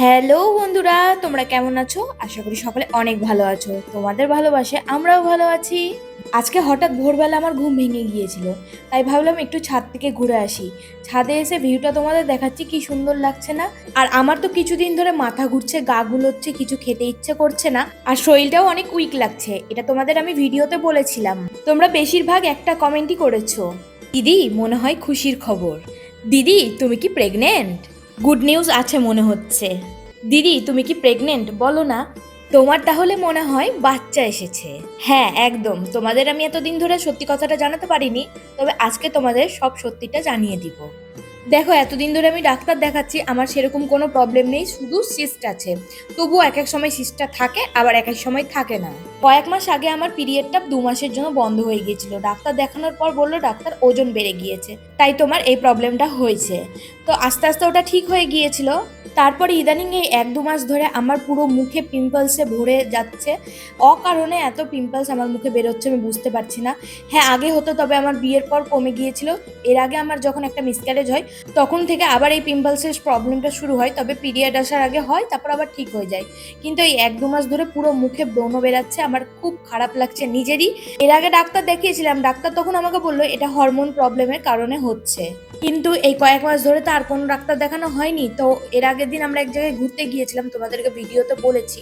Hello বন্ধুরা, তোমরা কেমন আছো? আশা করি সকলে অনেক ভালো আছো। তোমাদের ভালোবাসে আমরাও ভালো আছি। আজকে হঠাৎ ভোরবেলা আমার ঘুম ভেঙে গিয়েছিল, তাই ভাবলাম একটু ছাদ থেকে ঘুরে আসি। ছাদে এসে ভিউটা তোমাদের দেখাচ্ছি, কি সুন্দর লাগছে না? আর আমার তো কিছুদিন ধরে মাথা ঘুরছে, গা গুলোচ্ছে, কিছু খেতে ইচ্ছে করছে না, আর শরীরটাও অনেক উইক লাগছে, এটা তোমাদের আমি ভিডিওতে বলেছিলাম। তোমরা বেশিরভাগ একটা কমেন্টই করেছ। দিদি, মনে হয় খুশির খবর। দিদি, তুমি কি প্রেগনেন্ট গুড নিউজ আছে মনে হচ্ছে। দিদি, তুমি কি প্রেগনেন্ট বলো না। তোমার তাহলে মনে হয় বাচ্চা এসেছে। হ্যাঁ একদম। তোমাদের আমি এতদিন ধরে সত্যি কথাটা জানাতে পারিনি, তবে আজকে তোমাদের সব সত্যিটা জানিয়ে দিব। দেখো, এতদিন ধরে আমি ডাক্তার দেখাচ্ছি, আমার সেরকম কোনো প্রবলেম নেই, শুধু সিস্ট আছে। তবুও এক এক সময় সিস্টটা থাকে, আবার এক এক সময় থাকে না। কয়েক মাস আগে আমার পিরিয়ডটা দু মাসের জন্য বন্ধ হয়ে গিয়েছিল। ডাক্তার দেখানোর পর বলল, ডাক্তার, ওজন বেড়ে গিয়েছে। তাই তোমার এই প্রবলেমটা হয়েছে। তো আস্তে আস্তে ওটা ঠিক হয়ে গিয়েছিল। তারপর ইদানিং এই এক দু মাস ধরে আমার পুরো মুখে পিম্পলসে ভরে যাচ্ছে। অকারণে এত পিম্পলস আমার মুখে বেরোচ্ছে, আমি বুঝতে পারছি না। হ্যাঁ আগে হতো, তবে আমার বিয়ের পর কমে গিয়েছিল। এর আগে আমার যখন একটা মিসক্যারেজ হয়, তখন থেকে আবার এই পিম্পলসের প্রবলেমটা শুরু হয়। তবে পিরিয়ড আসার আগে হয়, তারপর আবার ঠিক হয়ে যায়। কিন্তু এই এক দু মাস ধরে পুরো মুখে ব্রণ বেরাচ্ছে, আমার খুব খারাপ লাগছে নিজেরই। এর আগে ডাক্তার দেখিয়েছিলাম, ডাক্তার তখন আমাকে বলল, এটা হরমোন প্রবলেমের কারণে হচ্ছে। কিন্তু এই কয়েক মাস ধরে তো আর কোনো ডাক্তার দেখানো হয়নি। তো এর আগের দিন আমরা এক জায়গায় ঘুরতে গিয়েছিলাম, তোমাদেরকে ভিডিওতে বলেছি।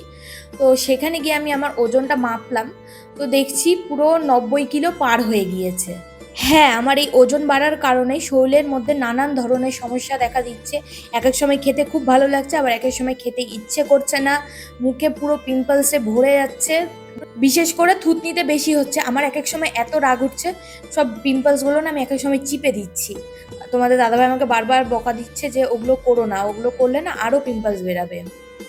তো সেখানে গিয়ে আমি আমার ওজনটা মাপলাম। তো দেখছি পুরো নব্বই কিলো পার হয়ে গিয়েছে। হ্যাঁ আমার এই ওজন বাড়ার কারণে শরীরের মধ্যে নানান ধরনের সমস্যা দেখা দিচ্ছে। এক এক সময় খেতে খুব ভালো লাগছে, আবার এক এক সময় খেতে ইচ্ছে করছে না। মুখে পুরো পিম্পলসে ভরে যাচ্ছে। বিশেষ করে থুতনিতে বেশি হচ্ছে। আমার এক এক সময় এত রাগ উঠছে, সব পিম্পলসগুলো না আমি এক এক সময় চিপে দিচ্ছি। তোমাদের দাদাভাই আমাকে বারবার বকা দিচ্ছে যে ওগুলো করো না, ওগুলো করলে না আরও পিম্পলস বেরাবে।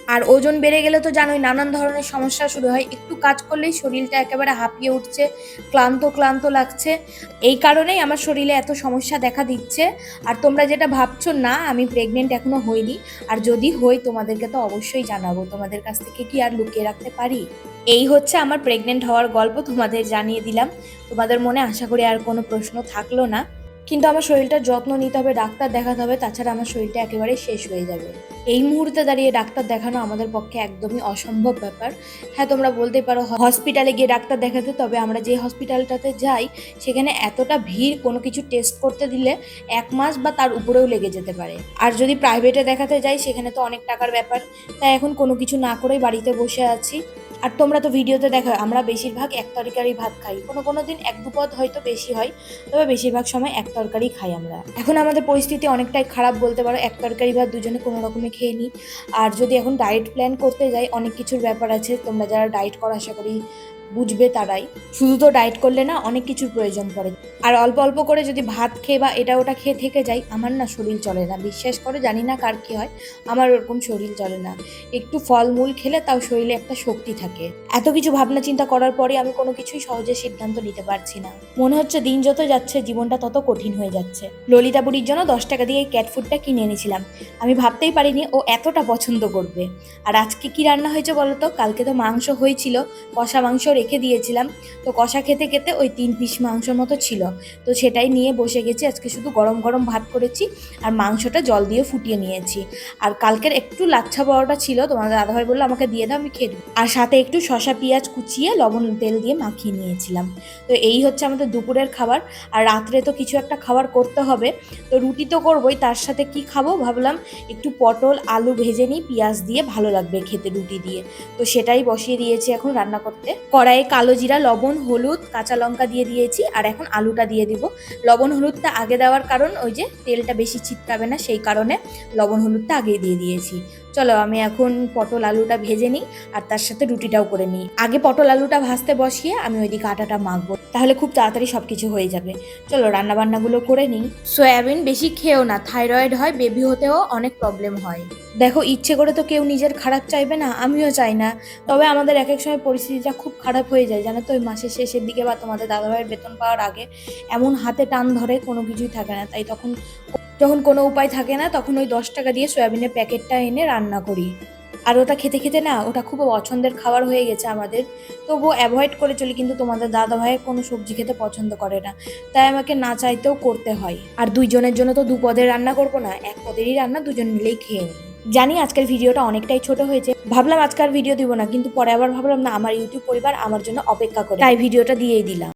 আর ওজন বেড়ে গেলে তো জানোই নানান ধরনের সমস্যা শুরু হয়। একটু কাজ করলেই শরীরটা একেবারে হাঁপিয়ে উঠছে, ক্লান্ত ক্লান্ত লাগছে। এই কারণেই আমার শরীরে এত সমস্যা দেখা দিচ্ছে। আর তোমরা যেটা ভাবছ, না, আমি প্রেগনেন্ট এখনও হইনি। আর যদি হই, তোমাদেরকে তো অবশ্যই জানাব। তোমাদের কাছ থেকে কি আর লুকিয়ে রাখতে পারি? এই হচ্ছে আমার প্রেগনেন্ট হওয়ার গল্প, তোমাদের জানিয়ে দিলাম। তোমাদের মনে আশা করি আর কোনো প্রশ্ন থাকল না। কিন্তু আমার শরীরটার যত্ন নিতে হবে, ডাক্তার দেখাতে হবে, তাছাড়া আমার শরীরটা একেবারে শেষ হয়ে যাবে। এই মুহূর্তে দাঁড়িয়ে ডাক্তার দেখানো আমাদের পক্ষে একদমই অসম্ভব ব্যাপার। হ্যাঁ তোমরা বলতে পারো হসপিটালে গিয়ে ডাক্তার দেখাতে, তবে আমরা যে হসপিটালটাতে যাই, সেখানে এতটা ভিড়, কোনো কিছু টেস্ট করতে দিলে এক মাস বা তার উপরেও লেগে যেতে পারে। আর যদি প্রাইভেটে দেখাতে যাই, সেখানে তো অনেক টাকার ব্যাপার। তাই এখন কোনো কিছু না করেই বাড়িতে বসে আছি। আর তোমরা তো ভিডিওতে দেখো, আমরা বেশিরভাগ এক তরকারি ভাত খাই। কোনো কোনো দিন এক দুপদ হয়তো বেশি হয়, তবে বেশিরভাগ সময় এক তরকারি খাই আমরা। এখন আমাদের পরিস্থিতি অনেকটাই খারাপ বলতে পারো, এক তরকারি ভাত দুজনে কোনো রকমে খেয়ে নিই। আর যদি এখন ডায়েট প্ল্যান করতে যাই, অনেক কিছুর ব্যাপার আছে, তোমরা যারা ডায়েট করো, আশা করি বুঝবে তারাই। শুধু তো ডায়েট করলে না, অনেক কিছুর প্রয়োজন পড়ে। আর অল্প অল্প করে যদি ভাত খেয়ে বা এটা ওটা খেয়ে থেকে যাই, আমার না শরীর চলে না। বিশ্বাস করে, জানি না কার কী হয়, আমার ওরকম শরীর চলে না। একটু ফলমূল খেলে তাও শরীরে একটা শক্তি থাকে। এত কিছু ভাবনা চিন্তা করার পরে আমি কোনো কিছুই সহজে সিদ্ধান্ত নিতে পারছি না। মনে হচ্ছে দিন যত যাচ্ছে, জীবনটা তত কঠিন হয়ে যাচ্ছে। ললিতা বুড়ির জন্য দশ টাকা দিয়ে এই ক্যাট ফুডটা কিনে এনেছিলাম। আমি ভাবতেই পারিনি ও এতটা পছন্দ করবে। আর আজকে কি রান্না হয়েছে বলো তো? কালকে তো মাংস হয়েছিল, কষা মাংস রেখে দিয়েছিলাম। তো কষা খেতে খেতে ওই তিন পিস মাংস মতো ছিল। তো সেটাই নিয়ে বসে গেছি। আজকে শুধু গরম গরম ভাত করেছি আর মাংসটা জল দিয়ে ফুটিয়ে নিয়েছি। আর কালকের একটু লাচ্ছা বড়টা ছিল। তোমার দাদাভাই বলল, আমাকে দিয়ে দাও, আমি খেয়ে আর সাথে একটু শশা পেঁয়াজ কুচিয়ে লবণ তেল দিয়ে মাখিয়ে নিয়েছিলাম। তো এই হচ্ছে আমাদের দুপুরের খাবার। আর রাত্রে তো কিছু একটা খাবার করতে হবে। তো রুটি তো করবোই, তার সাথে কি খাব? ভাবলাম একটু পটল, আলু ভেজে নিই, পেঁয়াজ দিয়ে ভালো লাগবে খেতে রুটি দিয়ে। তো সেটাই বসিয়ে দিয়েছি এখন রান্না করতে। কড়াইয়ে কালো জিরা, লবণ, হলুদ, কাঁচা লঙ্কা দিয়ে দিয়েছি, আর এখন আলুটা দিয়ে দিব। লবণ, হলুদটা আগে দেওয়ার কারণ ওই যে তেলটা বেশি ছিটকাবে না, সেই কারণে লবণ, হলুদটা আগে দিয়ে দিয়েছি। চলো আমি এখন পটল আলুটা ভেজে নিই আর তার সাথে রুটিটাও করে নিই। আগে পটল আলুটা ভাজতে বসিয়ে আমি ওইদিকে আটাটা মাখবো তাহলে খুব তাড়াতাড়ি সব কিছু হয়ে যাবে। চলো রান্না বান্নাগুলো করে নিই। সয়াবিন বেশি খেয়েও না থাইরয়েড হয় বেবি হতেও অনেক প্রবলেম হয়। দেখো ইচ্ছে করে তো কেউ নিজের খারাপ চাইবে না আমিও চাই না। তবে আমাদের এক এক সময় পরিস্থিতিটা খুব খারাপ হয়ে যায় জানো তো ওই মাসের শেষের দিকে বা তোমাদের দাদাভাইয়ের বেতন পাওয়ার আগে এমন হাতে টান ধরে কোনো কিছুই থাকে না তাই তখন যখন কোনো উপায় থাকে না, তখন ওই দশ টাকা দিয়ে সয়াবিনের প্যাকেটটা এনে রান্না করি। আর ওটা খেতে খেতে না, ওটা খুব পছন্দের খাবার হয়ে গেছে আমাদের। তবুও অ্যাভয়েড করে চলি, কিন্তু তোমাদের দাদা ভাইয়ের কোনো সবজি খেতে পছন্দ করে না। তাই আমাকে না চাইতেও করতে হয়। আর দুইজনের জন্য তো দু পদের রান্না করব না, এক পদেরই রান্না দুজন মিলেই খেয়ে নিই। জানি আজকের ভিডিওটা অনেকটাই ছোট হয়েছে। ভাবলাম আজকাল ভিডিও দিব না, কিন্তু পরে আবার ভাবলাম না, আমার ইউটিউব পরিবার আমার জন্য অপেক্ষা করে। তাই ভিডিওটা দিয়েই দিলাম।